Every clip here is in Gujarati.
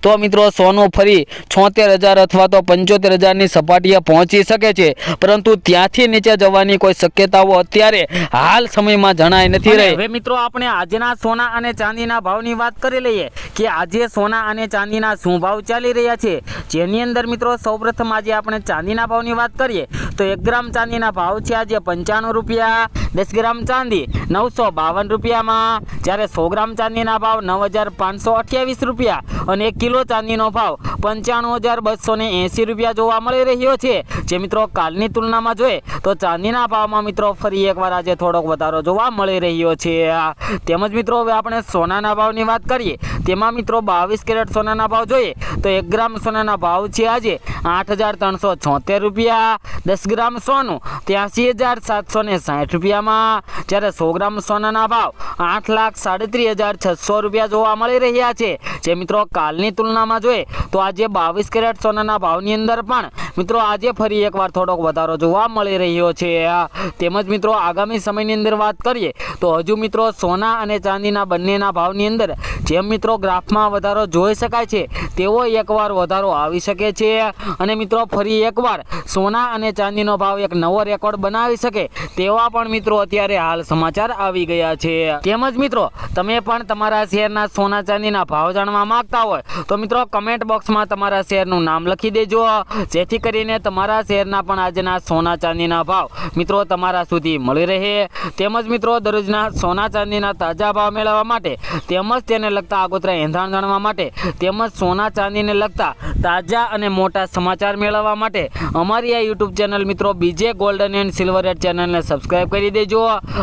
તો મિત્રો સોનું ફરી છોતેર હજાર અથવા તો પંચોતેર હજારની સપાટીએ પહોંચી શકે છે. પરંતુ ત્યાંથી નીચે જવાની કોઈ શક્યતાઓ અત્યારે હાલ સમયમાં જણાય નથી રહી. હવે મિત્રો આપણે આજના સોના અને ચાંદીના ભાવની વાત કરી લઈએ કે આજે સોના અને ચાંદીના શું ભાવ ચાલી રહ્યા છે. જેની અંદર મિત્રો સૌપ્રથમ આજે આપણે ચાંદીના ભાવની વાત કરીએ તો એક ગ્રામ ચાંદીના ભાવ છે આજે પંચાણું રૂપિયા દસ ગ્રામ ચાંદી નવસો બાવન રૂપિયામાં. જ્યારે સો ગ્રામ ચાંદીના ભાવ નવ હજાર પાંચસો અઠ્યાવીસ રૂપિયા અને એક કિલો ચાંદીનો ભાવ પંચાણું હજાર બસો ને એંસી રૂપિયા જોવા મળી રહ્યો છે. જે મિત્રો કાલની તુલનામાં જોઈએ તો ચાંદીના ભાવમાં મિત્રો ફરી એકવાર આજે થોડોક વધારો જોવા મળી રહ્યો છે. તેમજ મિત્રો હવે આપણે સોનાના ભાવની વાત કરીએ તેમાં મિત્રો બાવીસ કેરેટ સોનાના ભાવ જોઈએ તો એક ગ્રામ સોનાના ભાવ છે આજે આઠ હજાર ત્રણસો છોતેર રૂપિયા, દસ ગ્રામ સોનું ત્યાંસી હજાર સાતસો ને સાઠ રૂપિયામાં. જ્યારે સો ગ્રામ સોનાના ભાવ આઠ લાખ સાડત્રીસ હજાર છસો રૂપિયા જોવા મળી રહ્યા છે. જે મિત્રો કાલની તુલનામાં જોઈએ તો આજે બાવીસ કેરેટ સોનાના ભાવની અંદર પણ મિત્રો આજે ફરી એકવાર થોડોક વધારો જોવા મળી રહ્યો છે. તેમજ મિત્રો આગામી સમયની અંદર વાત કરીએ તો હજુ મિત્રો સોના અને ચાંદીના બંનેના ભાવની અંદર જેમ મિત્રો ગ્રાફમાં વધારો જોઈ શકાય છે. તેવો એકવાર વધારો આવી શકે છે. અને મિત્રો, ફરી એકવાર સોના અને ચાંદીનો ભાવ એક નવો રેકોર્ડ બનાવી શકે તેવા પણ મિત્રો અત્યારે હાલ સમાચાર આવી ગયા છે. તેમજ મિત્રો, તમે પણ તમારા શેરના સોના ચાંદીના ભાવ જાણવા માંગતા હોય, તો મિત્રો કમેન્ટ બોક્સમાં તમારા શેરનું નામ લખી દેજો. જેથી કરીને તમારા શેરના પણ આજના સોના ચાંદીના ભાવ મિત્રો તમારા સુધી મળી રહે. તેમજ મિત્રો, દરરોજના સોના ચાંદીના તાજા ભાવ મેળવવા માટે તેમજ તેને લગતા આગોતરા એંધાણ જાણવા માટે તેમજ સોના ચાંદીને લગતા તાજા અને મોટા સમાચાર મેળવવા માટે અમારી આ યુટ્યુબ ચેનલ મિત્રો બીજે ગોલ્ડન એન્ડ સિલ્વર એડ ચેનલને સબસ્ક્રાઇબ કરી દેજો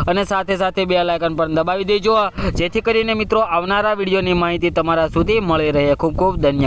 અને સાથે સાથે બે લાયકન પણ દબાવી દેજો જેથી કરીને મિત્રો આવનારા વિડીયોની માહિતી તમારા સુધી મળી રહે. ખૂબ ખૂબ ધન્યવાદ.